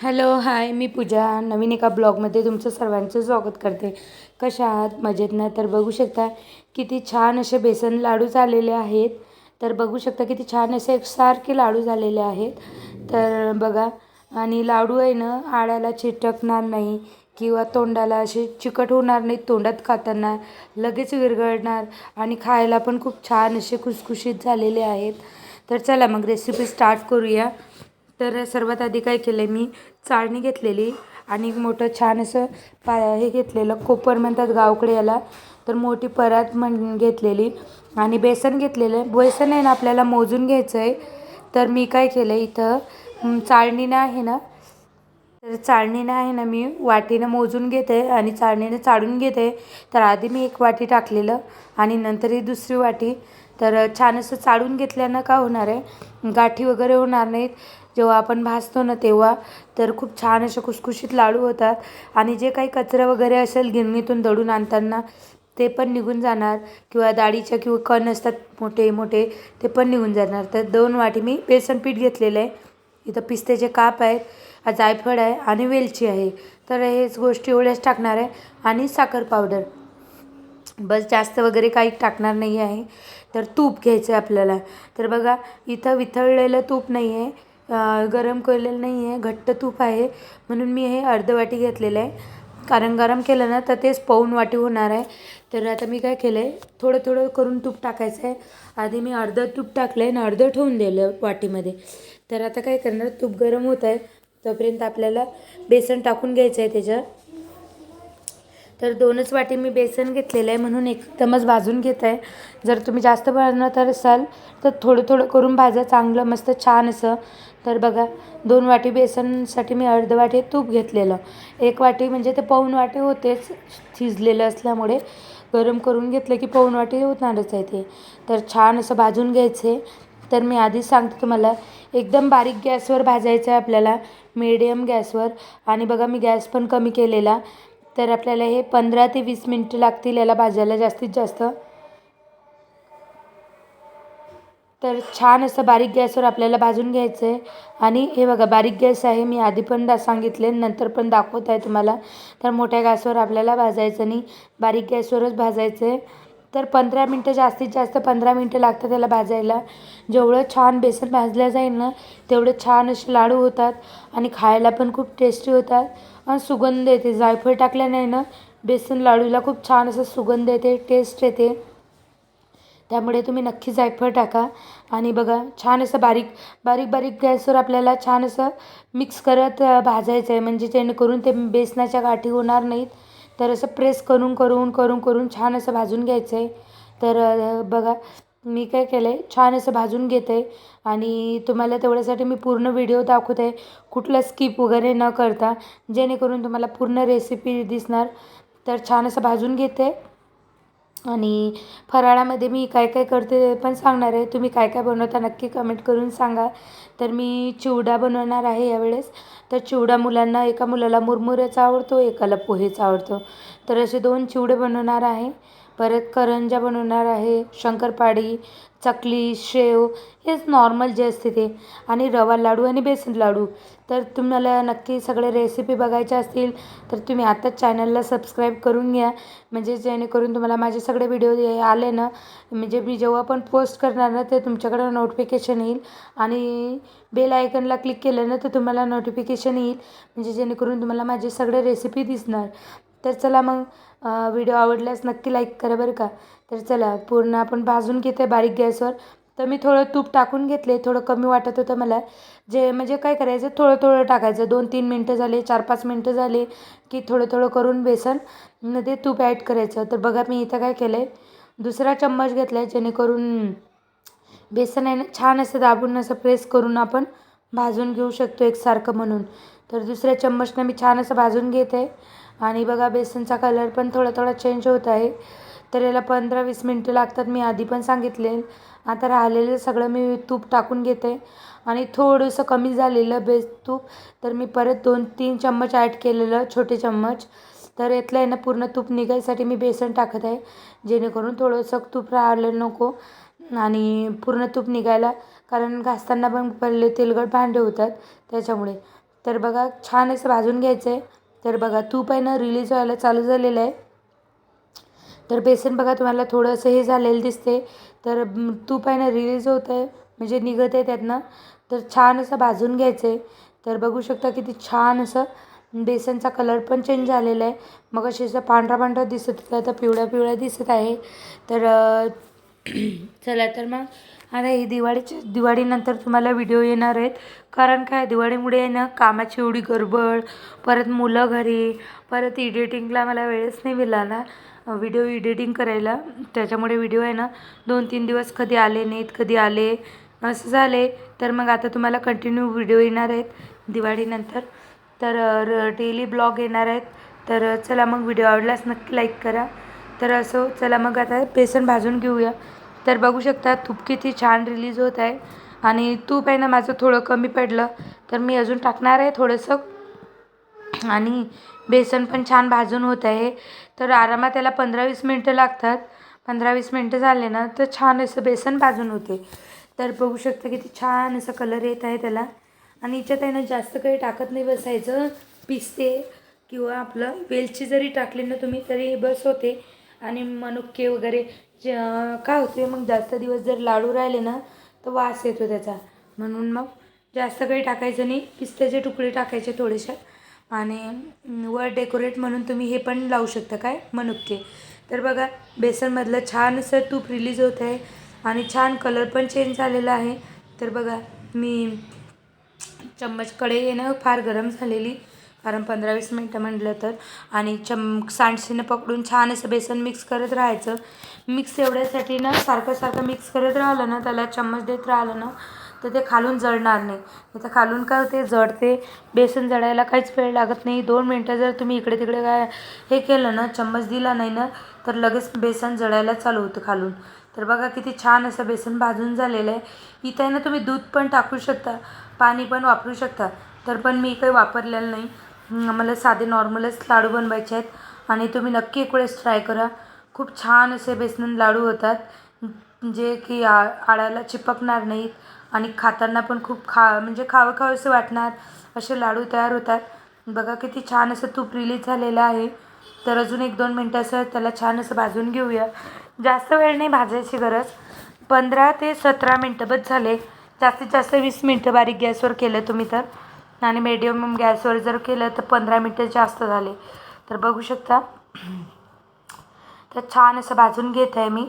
Hello hi मी पूजा. नवीन एका ब्लॉगमध्ये तुमचं सर्वांचं स्वागत करते. कशा आहात? मजेत ना? तर बघू शकता किती छान असे बेसन लाडू झालेले आहेत. तर बघू शकता किती छान असे एकसारखे लाडू झालेले आहेत. तर बघा आणि लाडू आहे ना आळ्याला चिटकणार नाही किंवा तोंडाला असे चिकट होणार नाही तोंडात खाताना लगेच विरघळणार आणि खायला पण खूप छान असे खुसखुशीत झालेले आहेत. तर चला मग रेसिपी स्टार्ट करूया. तर सर्वात आधी काय केलं आहे मी चाळणी घेतलेली आणि एक मोठं छान असं पा हे घेतलेलं कोपर म्हणतात गावकडे याला तर मोठी परात म्हण घेतलेली आणि बेसन घेतलेलं. बेसन आहे ना आपल्याला मोजून घ्यायचं आहे तर मी काय केलं इथं चाळणीनं आहे ना तर चाळणीनं आहे ना मी वाटीनं मोजून घेते आणि चाळणीनं चाळून घेते. तर आधी मी एक वाटी टाकलेलं आणि नंतर ही दुसरी वाटी. तर छान असं चाळून घेतल्यानं का होणार आहे? गाठी वगैरे होणार नाहीत. जेव्हा आपण भाजतो ना तेव्हा तर खूप छान असे खुसखुशीत लाडू होतात. आणि जे काही कचरा वगैरे असेल गिरणीतून दळून आणताना ते पण निघून जाणार. किंवा डाळीच्या किंवा कण असतात मोठे मोठे ते पण निघून जाणार. तर दोन वाटी मी बेसन पीठ घेतलेलं आहे. इथं पिस्त्याचे काप आहेत जायफळ आहे आणि वेलची आहे. तर हेच गोष्टी एवढ्याच टाकणार आहे. आणि साखर पावडर. बस जास्त वगैरे काही टाकणार नाही आहे. तर तूप घ्यायचं आहे आपल्याला. तर बघा इथं विथळलेलं तूप नाही आहे. गरम केलेलं नाही आहे घट्ट तूप आहे. म्हणून मी हे अर्ध वाटी घेतलेलं आहे. कारण गरम केलं ना तर तेच पाऊण वाटी होणार आहे. तर आता मी काय केलं आहे थोडं थोडं करून तूप टाकायचं आहे. आधी मी अर्धं तूप टाकलं आहे आणि अर्धं ठेवून दिलं वाटीमध्ये. तर आता काय करणार तूप गरम होत आहे. तोपर्यंत आपल्याला बेसन टाकून घ्यायचं आहे त्याच्यात. तर दोनच वाटी मी बेसन घेतलेलं आहे. म्हणून एकदमच भाजून घेत आहे. जर तुम्ही जास्त बनवत असाल तर थोडं थोडं करून भाजा. चांगलं मस्त छान असं तर बघा दोन वाटी बेसनसाठी मी अर्ध वाटी तूप घेतलेलं. एक वाटी म्हणजे ते पाऊण वाटी होतेच शिजलेलं असल्यामुळे गरम करून घेतलं की पाऊण वाटी होणारच आहे ते. तर छान असं भाजून घ्यायचं. आहे तर मी आधीच सांगते तुम्हाला एकदम बारीक गॅसवर भाजायचं आहे आपल्याला मिडियम गॅसवर. आणि बघा मी गॅस पण कमी केलेला. तर आपल्याला हे पंधरा ते वीस मिनटं लागतील याला भाजायला जास्तीत जास्त. तर छान असं बारीक गॅसवर आपल्याला भाजून घ्यायचं आहे आणि हे बघा बारीक गॅस आहे मी आधी पण दा सांगितले नंतर पण दाखवत आहे तुम्हाला. तर मोठ्या गॅसवर आपल्याला भाजायचं नाही बारीक गॅसवरच भाजायचं आहे तर पंधरा मिनटं जास्तीत जास्त पंधरा मिनटं लागतात त्याला भाजायला. जेवढं छान बेसन भाजलं जाईल ना तेवढे छान असे लाडू होतात आणि खायला पण खूप टेस्टी होतात. आणि सुगंध येते. जायफळ टाकल्याने ना बेसन लाडूला खूप छान असं सुगंध येते टेस्ट येते. त्यामुळे तुम्ही नक्की जायफळ टाका. आणि बघा छान असं बारीक बारीक बारीक गॅसवर आपल्याला छान असं मिक्स करत भाजायचं आहे म्हणजे जेणेकरून ते बेसनाच्या गाठी होणार नाहीत. तर असं प्रेस करून करून करून करून छान असं भाजून घ्यायचं आहे तर बघा मी काय केलं आहे छान असं भाजून घेते आणि तुम्हाला तेवढ्यासाठी मी पूर्ण व्हिडिओ दाखवते. कुठला कुठलं स्किप वगैरे न करता जेणेकरून तुम्हाला पूर्ण रेसिपी दिसणार. तर छान असं भाजून घेते. आणि फराळामध्ये मी काय काय करते ते पण सांगणार आहे. तुम्ही काय काय बनवता नक्की कमेंट करून सांगा. तर मी चिवडा बनवणार आहे यावेळेस. तर चिवडा मुलांना एका मुलाला मुरमुऱ्याचा आवडतो एकाला पोहेचा आवडतो. तर असे दोन चिवडे बनवणार आहे. परत करंजा बनवणार आहे शंकरपाळी चकली शेव हेच नॉर्मल जे असते ते. आणि रवा लाडू आणि बेसन लाडू. तर तुम्हाला नक्की सगळे रेसिपी बघायच्या असतील तर तुम्ही आत्ताच चॅनलला सबस्क्राईब करून घ्या. म्हणजे जेणेकरून तुम्हाला माझे सगळे व्हिडिओ आले ना म्हणजे मी जेव्हा पण पोस्ट करणार ना ते तुमच्याकडं नोटिफिकेशन येईल. आणि बेल आयकनला क्लिक केलं ना तर तुम्हाला नोटिफिकेशन येईल. म्हणजे जेणेकरून तुम्हाला माझे सगळे रेसिपी दिसणार. तर चला मग व्हिडिओ आवडल्यास नक्की लाईक करा बरं का. तर चला पूर्ण आपण भाजून घेते बारीक गॅसवर. तर मी थोडं तूप टाकून घेतले थोडं कमी वाटत होतं मला. जे म्हणजे काय करायचं थोडं थोडं टाकायचं. दोन तीन मिनटं झाले चार पाच मिनटं झाले की थोडं थोडं करून बेसनमध्ये तूप ॲड करायचं. तर बघा मी इथं काय केलं आहे दुसरा चम्मच घेतला आहे जेणेकरून बेसन आहे ना छान असं दाबून असं प्रेस करून आपण भाजून घेऊ शकतो एकसारखं म्हणून. तर दुसऱ्या चम्मचनं मी छान असं भाजून घेते आणि बघा बेसनचा कलर पण थोडा थोडा चेंज होत आहे. तर याला पंधरा वीस मिनटं लागतात. मी आधी पण सांगितले. आता राहिलेलं सगळं मी तूप टाकून घेते. आणि थोडंसं कमी झालेलं बेस तूप तर मी परत दोन तीन चम्मच ॲड केलेलं छोटे चम्मच. तर यातलं आहे ना पूर्ण तूप निघायसाठी मी बेसन टाकत आहे. जेणेकरून थोडंसं तूप राहिलं नको. आणि पूर्ण तूप निघायला कारण घासताना पण पहिले तेलकट भांडे होतात त्याच्यामुळे. तर बघा छान असं भाजून घ्यायचं आहे तर बघा तूप आहे ना रिलीज व्हायला चालू झालेलं आहे. तर बेसन बघा तुम्हाला थोडंसं हे झालेलं दिसते तर तूप आहे ना रिलीज होत आहे म्हणजे निघत आहे त्यातनं. तर छान असं भाजून घ्यायचं आहे तर बघू शकता किती छान असं बेसनचा कलर पण चेंज झालेला आहे. मग अशी असं पांढरा पांढरा दिसत होता आता पिवळ्या पिवळ्या दिसत आहे. तर चला तर मग आता हे दिवाळीच्या दिवाळीनंतर तुम्हाला व्हिडिओ येणार आहेत. कारण काय दिवाळीमुळे आहे ना कामाची एवढी गडबड परत मुलं घरी परत एडिटिंगला मला वेळच नाही मिळाला व्हिडिओ एडिटिंग करायला. त्याच्यामुळे व्हिडिओ आहे ना दोन तीन दिवस कधी आले नाहीत कधी आले. असं झाले तर मग आता तुम्हाला कंटिन्यू व्हिडिओ येणार आहेत दिवाळीनंतर. तर डेली ब्लॉग येणार आहेत. तर चला मग व्हिडिओ आवडल्यास नक्की लाईक करा. तर असं चला मग आता बेसन भाजून घेऊया. तर बघू शकता तूप किती छान रिलीज होत आहे. आणि तूप आहे ना माझं थोडं कमी पडलं. तर मी अजून टाकणार आहे थोडंसं. आणि बेसन पण छान भाजून होत आहे. तर आरामात त्याला पंधरा वीस मिनटं लागतात. पंधरा वीस मिनटं झाले ना तर छान असं बेसन भाजून होते. तर बघू शकता किती छान असं कलर येत आहे त्याला. आणि याच्यात आहे ना जास्त काही टाकत नाही बसायचं. पिस्ते. किंवा आपलं वेलची जरी टाकली ना तुम्ही तरी बस होते. आणि मनुके वगैरे काय होते मग जास्त दिवस जर लाडू राहिले ना तर वास येतो त्याचा. म्हणून मग जास्त काही टाकायचं नाही पिस्त्याचे तुकडे टाकायचे थोडेसे. आणि वर डेकोरेट म्हणून तुम्ही हे पण लावू शकता काय? मनुके. तर बघा बेसनमधलं छान असं तूप रिलीज होत आहे. आणि छान कलर पण चेंज झालेला आहे. तर बघा मी चम्मच कढई येणं फार गरम झालेली. कारण पंधरा वीस मिनटं म्हटलं तर. आणि चम सांडशीनं पकडून छान असं बेसन मिक्स करत राहायचं. मिक्स एवढ्यासाठी ना सारखं सारखं मिक्स करत राहिलं ना त्याला चम्मच देत राहिलं ना तर ते खालून जळणार नाही. नाही तर खालून काय होते जळते. बेसन जळायला काहीच वेळ लागत नाही. दोन मिनटं जर तुम्ही इकडे तिकडे काय हे केलं ना चम्मच दिला नाही ना तर लगेच बेसन जळायला चालू होतं खालून. तर बघा किती छान असं बेसन भाजून झालेलं आहे. इथं आहे ना तुम्ही दूध पण टाकू शकता पाणी पण वापरू शकता. तर पण मी काही वापरलेलं नाही. मला साधे नॉर्मलच लाडू बनवायचे आहेत. आणि तुम्ही नक्की एक वेळेस ट्राय करा. खूप छान असे बेसन लाडू होतात. जे की आ आळाला चिपकणार नाहीत आणि खाताना पण खूप खा म्हणजे खावं खावंसं वाटणार. असे लाडू तयार होतात. बघा किती छान असं तूप रिलीज झालेलं आहे. तर अजून एक दोन मिनटं असं त्याला छान असं भाजून घेऊया. जास्त वेळ नाही भाजायची गरज. पंधरा ते सतरा मिनटं बस झाले. जास्तीत जास्त वीस मिनटं बारीक गॅसवर केलं तुम्ही तर. आणि मीडियम गॅसवर जर केलं तर पंधरा मिनटं जास्त झाले. तर बघू शकता. तर छान असं भाजून घेत आहे मी.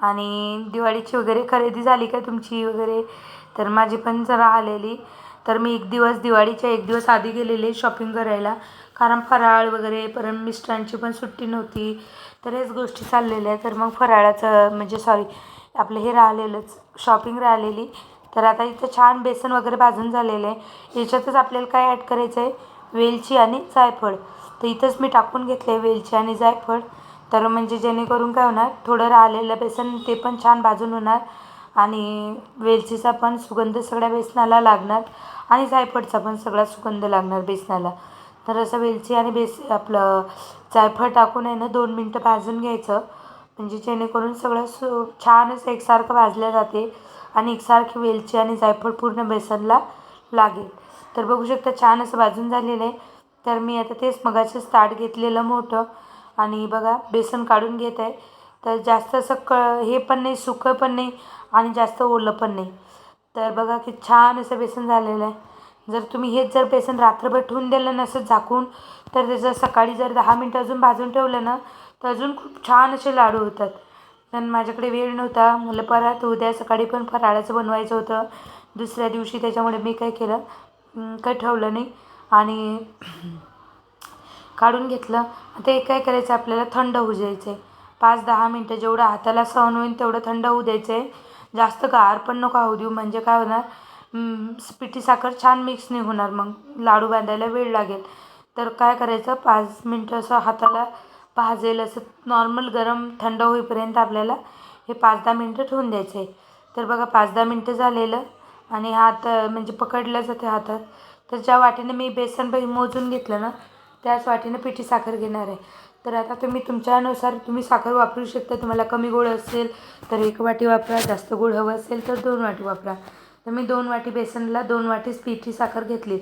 आणि दिवाळीची वगैरे खरेदी झाली का तुमची वगैरे? तर माझी पण जरा आलेली. तर मी एक दिवस दिवाळीच्या एक दिवस आधी गेलेले शॉपिंग करायला. कारण फराळ वगैरे परत मिस्टरांची पण सुट्टी नव्हती. तर हेच गोष्टी चाललेल्या तर मग फराळाचं म्हणजे सॉरी आपलं हे राहिलेलंच शॉपिंग राहिलेली. तर आता इथं छान बेसन वगैरे भाजून झालेलं आहे. याच्यातच आपल्याला काय ॲड करायचं आहे? वेलची आणि जायफळ. तर इथंच मी टाकून घेतलं आहे वेलची आणि जायफळ. तर म्हणजे जेणेकरून काय होणार? थोडं राहिलेलं बेसन ते पण छान भाजून होणार. आणि वेलचीचा पण सुगंध सगळ्या बेसनाला लागणार. आणि जायफळचा पण सगळा सुगंध लागणार बेसनाला. तर असं वेलची आणि बेस आपलं जायफळ टाकून आहे ना दोन मिनटं भाजून घ्यायचं. म्हणजे जेणेकरून सगळं सु छानच एकसारखं भाजलं जाते. आणि एकसारखी वेलची आणि जायफळ पूर्ण बेसनला लागेल. तर बघू शकता छान असं भाजून झालेलं आहे. तर मी आता तेच मगाचंच ताट घेतलेलं मोठं आणि बघा बेसन काढून घेत आहे. तर जास्त असं क हे पण नाही सुकं पण नाही आणि जास्त ओलं पण नाही. तर बघा की छान असं बेसन झालेलं आहे. जर तुम्ही हेच जर बेसन रात्रभर ठेवून दिलं नसं झाकून तर त्याचं सकाळी जर दहा मिनटं अजून भाजून ठेवलं ना तर अजून खूप छान असे लाडू होतात. कारण माझ्याकडे वेळ नव्हता. मला परत उद्या सकाळी पण फराळाचं बनवायचं होतं. दुसऱ्या दिवशी त्याच्यामुळे मी काय केलं? काय ठेवलं नाही. आणि काढून घेतलं. ते काय करायचं? आपल्याला थंड होऊ द्यायचं आहे पाच दहा मिनटं जेवढं हाताला सहन होईल तेवढं थंड होऊ द्यायचं आहे जास्त गार पण नको होऊ देऊ. म्हणजे काय होणार? पिठी साखर छान मिक्स नाही होणार. मग लाडू बांधायला वेळ लागेल. तर काय करायचं? पाच मिनटं असं हाताला भाजेल असं नॉर्मल गरम थंड होईपर्यंत आपल्याला हे पाच दहा मिनटं ठेवून द्यायचं आहे तर बघा पाच दहा मिनटं झालेलं आणि हात म्हणजे पकडलं जाते हातात. तर ज्या वाटीने मी बेसन मोजून घेतलं ना त्याच वाटीने पिठी साखर घेणार आहे. तर आता तुम्ही तुमच्यानुसार तुम्ही साखर वापरू शकता. तुम्हाला कमी गोड असेल तर एक वाटी वापरा जास्त गोड हवं असेल तर दोन वाटी वापरा. तर मी दोन वाटी बेसनला दोन वाटीच पिठी साखर घेतली.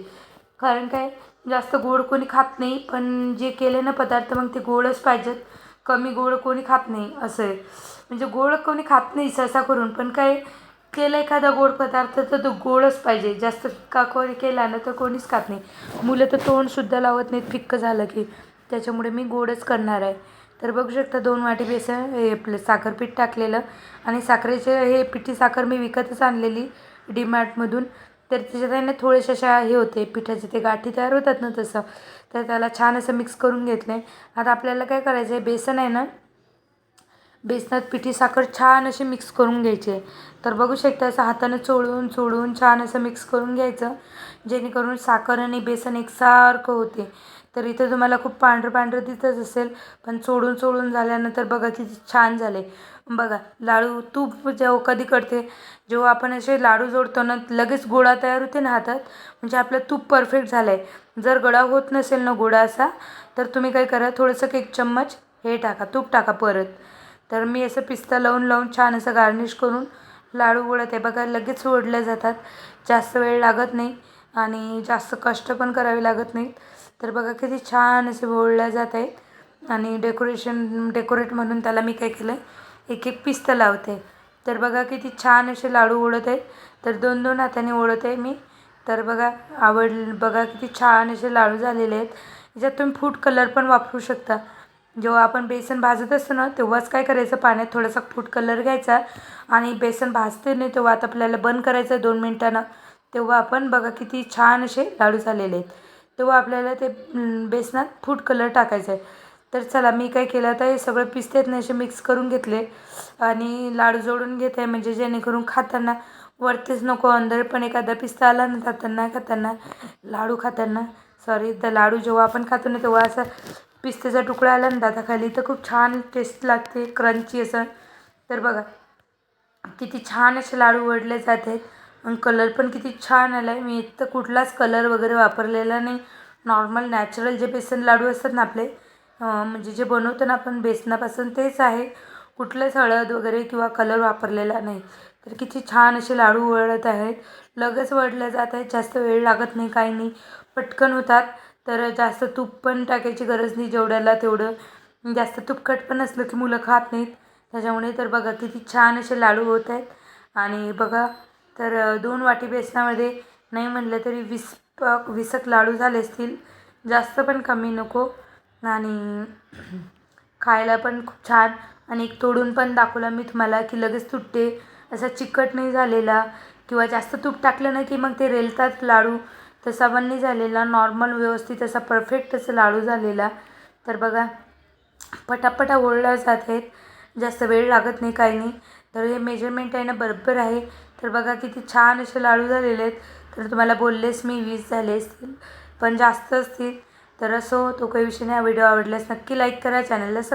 कारण काय? जास्त गोड कोणी खात नाही पण जे केले ना पदार्थ मग ते गोडच पाहिजेत. कमी गोड कोणी खात नाही असं आहे. म्हणजे गोड कोणी खात नाही सहसा करून पण काय केलं एखादा गोड पदार्थ तर तो गोडच पाहिजे. जास्त का कोणी केला ना तर कोणीच खात नाही. मुलं तर तोंडसुद्धा लावत नाहीत फिक्कं झालं की. त्याच्यामुळे मी गोडच करणार आहे. तर बघू शकता दोन वाटी बेसन हे आपलं साखरपीठ टाकलेलं. आणि साखरेचे हे पिठी साखर मी विकतच आणलेली डीमार्टमधून. तर त्याच्यात आहे ना थोडेसे अशा हे होते पिठाचे ते गाठी तयार होतात ना तसं तर त्याला छान असं मिक्स करून घेतलं. आहे आता आपल्याला काय करायचं आहे बेसन आहे ना बेसनात पिठी साखर छान अशी मिक्स करून घ्यायची आहे. तर बघू शकता असं हातानं चोळून चोळून छान असं मिक्स करून घ्यायचं जेणेकरून साखर आणि बेसन एकसारखं होते. तर इथं तुम्हाला खूप पांढरं पांढरं दिसतच असेल पण चोळून चोळून झाल्यानंतर बघा किती छान झाले. बघा लाडू तूप जेव्हा कधी करते जेव्हा आपण असे लाडू जोडतो ना लगेच गोळा तयार होते ना हातात. म्हणजे आपलं तूप परफेक्ट झालं आहे जर गळा होत नसेल ना गोळा असा तर तुम्ही काय करा थोडंसं एक चम्मच हे टाका तूप टाका परत. तर मी असं पिस्ता लावून लावून छान असं गार्निश करून लाडू गोळा आहे बघा लगेच ओढल्या जातात. जास्त वेळ लागत नाही. आणि जास्त कष्ट पण करावे लागत नाहीत. तर बघा किती छान असे ओढल्या जात आहेत. आणि डेकोरेशन डेकोरेट म्हणून त्याला मी काय केलं एक एक पिस्ता लावते. तर बघा किती छान असे लाडू ओढत आहेत. तर दोन दोन हाताने ओढत आहे मी. तर बघा आवड बघा किती छान असे लाडू झालेले आहेत. याच्यात तुम्ही फूड कलर पण वापरू शकता. जेव्हा आपण बेसन भाजत असतो ना तेव्हाच काय करायचं? पाण्यात थोडासा फूड कलर घ्यायचा. आणि बेसन भाजते नाही तेव्हा आता आपल्याला बंद करायचं दोन मिनटानं. तेव्हा आपण बघा किती छान असे लाडू झालेले आहेत. तेव्हा आपल्याला ते बेसनात फूड कलर टाकायचं आहे. तर चला मी काय केलं आता हे सगळं पिस्तेत नाही असे मिक्स करून घेतले. आणि लाडू जोडून घेत आहे म्हणजे जेणेकरून खाताना वरतीच नको अंदर पण एखादा पिस्ता आला ना खाताना खाताना लाडू खाताना. सॉरी तर लाडू जेव्हा आपण खातो ना तेव्हा असं पिस्त्याचा तुकडा आला ना दाताखाली तर खूप छान टेस्ट लागते क्रंची असं. तर बघा किती छान असे लाडू वडले जात. आहेत आणि कलर पण किती छान आला आहे मी तर कुठलाच कलर वगैरे वापरलेला नाही. नॉर्मल नॅचरल जे बेसन लाडू असतात ना आपले म्हणजे जे बनवतो ना आपण बेसनापासून तेच आहे. कुठलंच हळद वगैरे किंवा कलर वापरलेला नाही. तर किती छान असे लाडू वळत आहेत. लगेच वळल्या जात आहेत. जास्त वेळ लागत नाही काही नाही. पटकन होतात. तर जास्त तूप पण टाकायची गरज नाही जेवढ्याला तेवढं. जास्त तुपकट पण असलं की मुलं खात नाहीत. त्याच्यामुळे तर बघा किती छान असे लाडू होत आहेत. आणि बघा तर दोन वाटी बेसनामध्ये नाही म्हटलं तरी वीस प वीसक लाडू झाले असतील. जास्त पण कमी नको. आणि खायला पण खूप छान. आणि एक तोडून पण दाखवला मी तुम्हाला की लगेच तुटते. असा चिकट नाही झालेला किंवा जास्त तूप टाकलं ना की मग ते रेलतात लाडू. तसा पण नाही झालेला. नॉर्मल व्यवस्थित असा परफेक्ट असं लाडू झालेला. तर बघा पटापटा ओळल्या जात आहेत. जास्त वेळ लागत नाही काही नाही. तर हे मेजरमेंट आहे ना बरोबर आहे. तर बघा किती छान असे लाडू झालेले आहेत. तर तुम्हाला बोललेच मी वीस झाले असतील पण जास्त असतील. तर असो तो काही विषय नाही. व्हिडिओ आवडल्यास नक्की लाईक करा चॅनलला सब